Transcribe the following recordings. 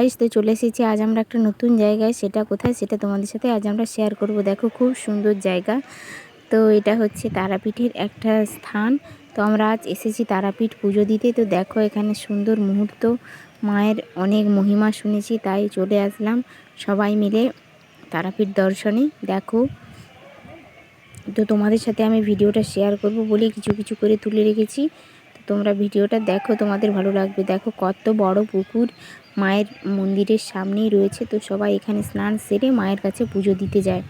Guys তো চলে এসেছি। আজ আমরা একটা নতুন জায়গায়। সেটা কোথায়? সেটা তোমাদের সাথে আজ আমরা শেয়ার করব। দেখো, খুব সুন্দর জায়গা। তো এটা হচ্ছে তারাপীঠের একটা স্থান। তো আমরা আজ এসেছি তারাপীঠ পুজো দিতে। তো দেখো, এখানে সুন্দর মুহূর্ত। মায়ের অনেক মহিমা শুনেছি, তাই চলে আসলাম সবাই মিলে তারাপীঠ দর্শনে। দেখো, তো তোমাদের সাথে আমি ভিডিওটা শেয়ার করব বলে কিছু কিছু করে তুলে রেখেছি। তোমরা ভিডিওটা দেখো, তোমাদের ভালো লাগবে। দেখো কত বড় পুকুর মায়ের মন্দিরের সামনেই রয়েছে। তো সবাই এখানে স্নান সেরে মায়ের কাছে পুজো দিতে যায়।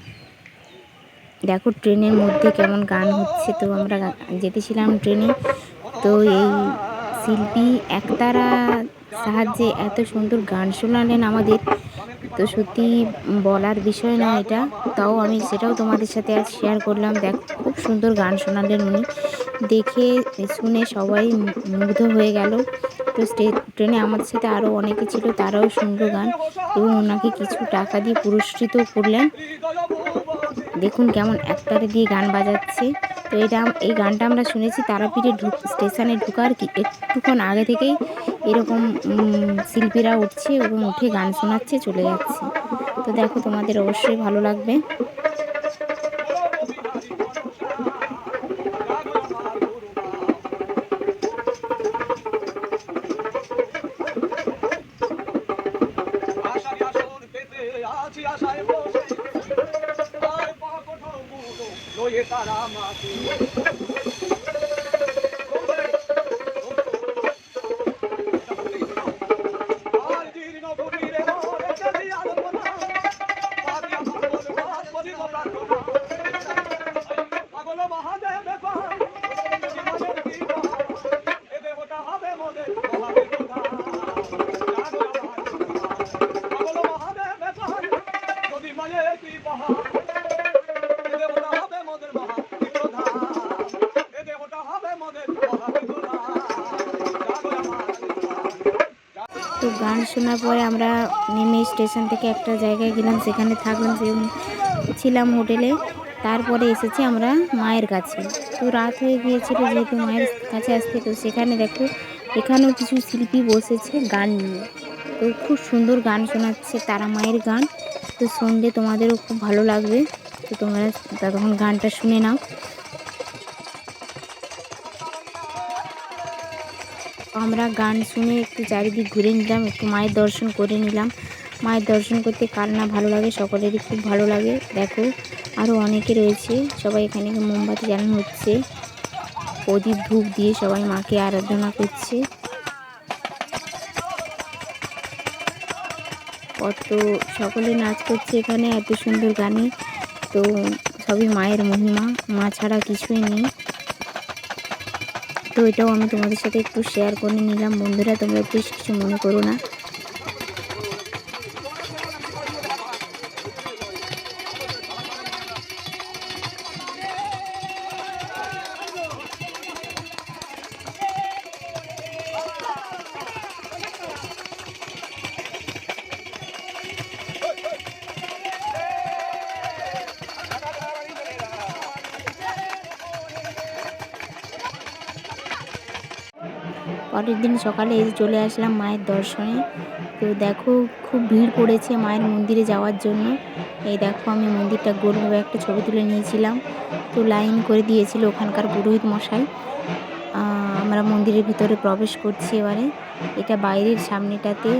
দেখো ট্রেনের মধ্যে কেমন গান হচ্ছে। তো আমরা যেতেছিলাম ট্রেনে। তো এই শিল্পী একতারা সাহায্যে এত সুন্দর গান শোনালেন আমাদের। তো সত্যি বলার বিষয় না এটা। তাও আমি সেটাও তোমাদের সাথে আজ শেয়ার করলাম। দেখ, খুব সুন্দর গান শোনালেন উনি। দেখে শুনে সবাই মুগ্ধ হয়ে গেল। তো ট্রেনে আমাদের সাথে আরও অনেকে ছিল, তারাও সুন্দর গান এবং ওনাকে কিছু টাকা দিয়ে পুরস্কৃত করলেন। দেখুন কেমন একটারে দিয়ে গান বাজাচ্ছে। তো এটা এই গানটা আমরা শুনেছি তারাপীঠে ঢুক, স্টেশনে ঢুকার কি, একটুক্ষণ আগে থেকেই এরকম শিল্পীরা উঠছে এবং উঠে গান শোনাচ্ছে, চলে যাচ্ছে। তো দেখো তোমাদের অবশ্যই ভালো লাগবে। তারা মাটি তো গান শোনার পরে আমরা নেমে স্টেশন থেকে একটা জায়গায় গেলাম, সেখানে থাকলাম ছিলাম হোটেলে। তারপরে এসেছি আমরা মায়ের কাছে। তো রাত হয়ে গিয়েছিল যেহেতু মায়ের কাছে আসতে, তো সেখানে দেখো এখানেও কিছু শিল্পী বসেছে গান নিয়ে। তো খুব সুন্দর গান শোনাচ্ছে তারা মায়ের গান। তো শুনলে তোমাদেরও খুব ভালো লাগবে। তো তোমরা তখন গানটা শুনে নাও। আমরা গান শুনে একটু চারিদিক ঘুরে নিলাম, একটু মায়ের দর্শন করে নিলাম। মায়ের দর্শন করতে কার না ভালো লাগে, সকলেরই খুব ভালো লাগে। দেখো আরও অনেকে রয়েছে, সবাই এখানে মোমবাতি জ্বালানো হচ্ছে। প্রদীপ ধূপ দিয়ে সবাই মাকে আরাধনা করছে। কত সকলে নাচ করছে এখানে, এত সুন্দর গানে। তো সবই মায়ের মহিমা, মা ছাড়া কিছুই নেই। তো এটাও আমি তোমাদের সাথে একটু শেয়ার করে নিলাম। বন্ধুরা, তোমরা প্লিজ কিছু মনে করো না। পরের দিন সকালে এসে চলে আসলাম মায়ের দর্শনে। তো দেখো, খুব ভিড় পড়েছে মায়ের মন্দিরে যাওয়ার জন্য। এই দেখো, আমি মন্দিরটা গোলভাবে একটা ছবি তুলে নিয়েছিলাম। তো লাইন করে দিয়েছিল ওখানকার পুরোহিত মশাই। আমরা মন্দিরের ভিতরে প্রবেশ করছি এবারে। এটা বাইরের সামনেটাতে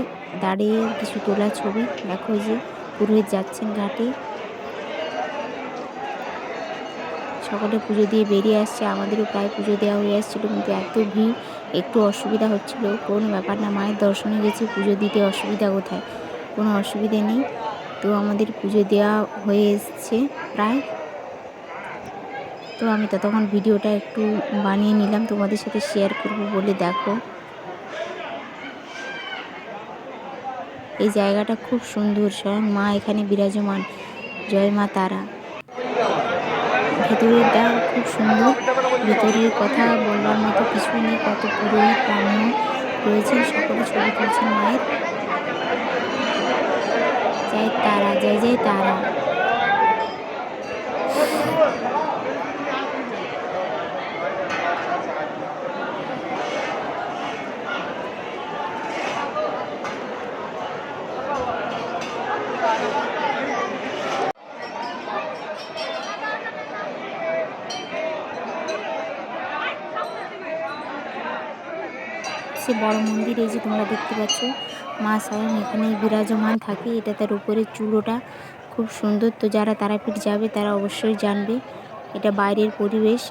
দাঁড়িয়ে কিছু তোলা ছবি। দেখো যে পুরোহিত যাচ্ছেন ঘাটে। সকলে পুজো দিয়ে বেরিয়ে আসছে। আমাদেরও প্রায় পুজো দেওয়া হয়ে আসছিল কিন্তু এত ভিড়, একটু অসুবিধা হচ্ছিল। কোনো ব্যাপার না, মায়ের দর্শনে গেছি, পুজো দিতে অসুবিধা কোথায়? কোনো অসুবিধে নেই। তো আমাদের পুজো দেওয়া হয়ে এসছে প্রায়। তো আমি ততক্ষণ ভিডিওটা একটু বানিয়ে নিলাম, তোমাদের সাথে শেয়ার করব বলে দেখো। এই জায়গাটা খুব সুন্দর, স্বয়ং মা এখানে বিরাজমান। জয় মা তারা। ভেতরেরটা খুব সুন্দর। ভেতরের কথা বলার মতো কিছু নেই, কত পুরোহিত, ব্রাহ্মণ রয়েছেন, সকলে ছবি তুলছেন মায়ের। যাই তারা জয় জয় তারা। সবচেয়ে বড় মন্দির, এই যে তোমরা দেখতে পাচ্ছ, মা সায়ন এখানে বিরাজমান থাকে, এটা তার উপরে চূড়োটা খুব সুন্দর, তো যারা তারাপীঠ যাবে তারা অবশ্যই জানবে, এটা বাইরের পরিবেশ